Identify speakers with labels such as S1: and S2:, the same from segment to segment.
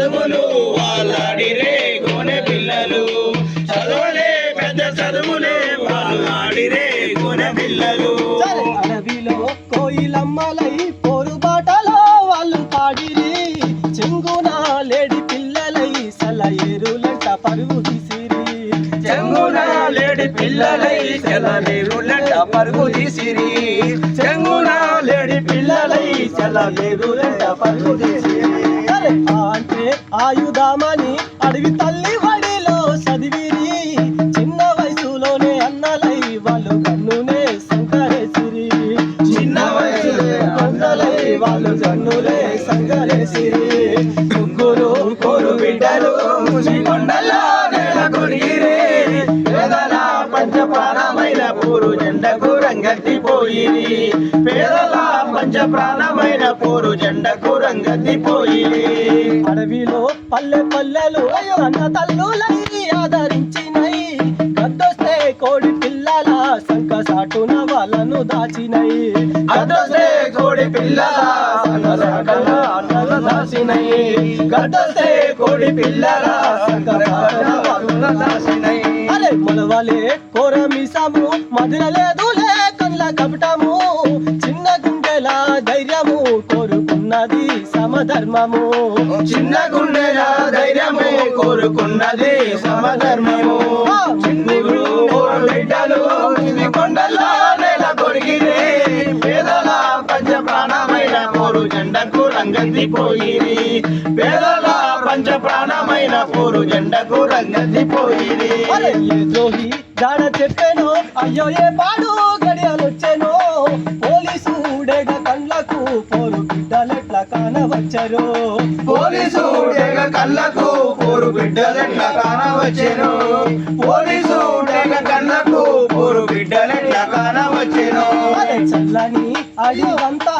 S1: చదువులు వాళ్ళాడిరే గోనె పిల్లలు.
S2: చదవలే పెద్ద చదువులే వాళ్ళాడిరే గోనె పిల్లలు.
S1: అడవిలో కోయిలమ్మలై పోరు బాటలో వాళ్ళు పాడిరి. చెంగున లేడి పిల్లలై సల ఎరులంట పరుగు తీసిరి.
S2: చెంగున లేడి పిల్లలై చెలనేరులంట పరుగు తీసిరి. చెంగున లేడి పిల్లలై చెలనేరులంట పరుగు తీసిరి.
S1: అంటే ఆయుధామని అడవి తల్లి వడిలో చదివిరి. చిన్న వయసులోనే అన్నలై వాళ్ళు కన్నునే సంకరేసిరి.
S2: చిన్న వయసులే
S1: అన్నలై వాళ్ళు కన్నులే సంకరేసిరి.
S2: ముగ్గురు కోరు బిడ్డలు కొండల్లో నెల కొనిరే. జెండకు రంగెత్తిపోయిరి పేదల పంచప్రాణమైన పోరు జెండకు రంగెత్తిపోయిరి.
S1: అడవిలో పల్లె పల్లెలు అన్న తల్లులై ఆదరించినై. గద్దొస్తే కోడి పిల్లల సంక సాటున వాళ్ళను దాచినై.
S2: గద్దొస్తే కోడి పిల్లల అన్నల దాసినై గద్దొస్తే కోడి పిల్లల అన్నల దాసినై
S1: అరే ములవలే కోర మీసాము మధుర లేదులే కళ్ళ కపటము చిన్న గుండెల ధైర్యము కోరుకున్నది సమధర్మము.
S2: చిన్న గుండెల ధైర్యము కోరుకున్నది సమధర్మము. బిడ్డలు ఇవి కొండల్లో నెల కొరిగిరే పేదల పంచ ప్రాణమైన పోరు జెండకు రంగెత్తిపోయిరి. పేదల పంచ ప్రాణమైన పోరు జెండకు
S1: ఏ ద్రోహి జాడ చెప్పాను? అయ్యో ఏ పాడు గడియలొచ్చాను? పోలీసు డేగ కండ్లకు పోరు బిడ్డలెట్లా కానవచ్చరు?
S2: పోలీసు డేగ కళ్ళకు పోరు బిడ్డలెట్ల కానవచ్చెను పోలీసు డేగ కళ్ళకు పోరు బిడ్డలెట్ల కానవచ్చెను
S1: అరే చల్లని అడివంతా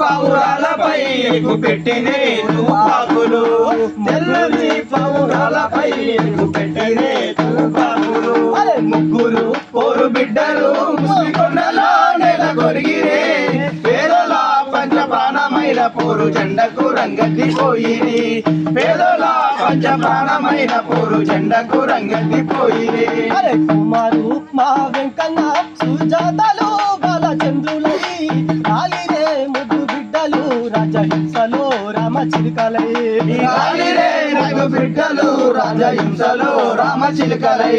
S2: పౌరాలపై పెట్టి నేను పెట్టినే తెల్లని పౌరాలపై పెట్టి నేను తుపాకులు ముగ్గురు పోరు బిడ్డలు ముసికొండలో నెల కొరిగిరే. పేదల పంచ ప్రాణమైన పోరు జెండకు రంగతి పోయిరి. పేదల పంచ ప్రాణమైన పోరు జెండకు రంగతి పోయిరి.
S1: కుమారు మా వెంకన్న సుజాతలు బాలచంద్రులు. రామచిలుకలై
S2: రాలిరే రఘు బిడ్డలు రాజహింసలో రామచిలుకలై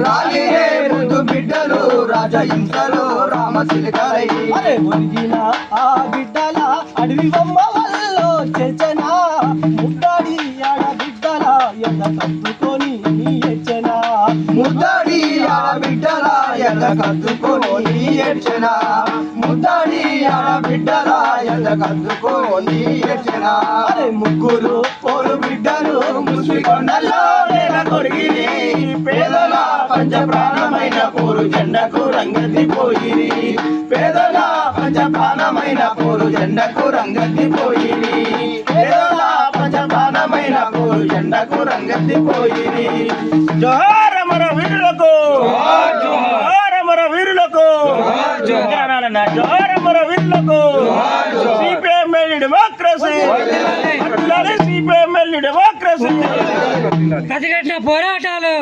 S2: రాలిరే మృదు బిడ్డలు రాజహింసలో రామచిలుకలై
S1: అరే ఒరిగిన ఆ బిడ్డల అడవి బొమ్మ వల్ల చేచన ముద్దాడి ఆడ బిడ్డల ఎంత కప్పుకొని ఎచ్చన?
S2: ముద్దాడి ఎంత ఎద కద్దుకొని ఏడ్చెన ముద్దాడి ఆడబిడ్డల ఎంత కద్దుకొని ఏడ్చెన ముగ్గురు పోరు బిడ్డలు ముస్లి కొండల్లో నేల కొరిగిరి. పేదల పంచ ప్రాణమైన పోరు జెండకు రంగతి పోయిరి పేదల పంచ ప్రాణమైన పోరు జెండకు రంగతి పోయిరి పేదల పంచ ప్రాణమైన పోరు జెండకు రంగతి పోయిరి జోహార్ అమర వీరులకు జోహార్ అమర వీరులకు జోహార్ అమర వీరులకు సిపిఎం డెమోక్రసీ. CPM democracy.
S3: ప్రతిఘటన పోరాటాలు.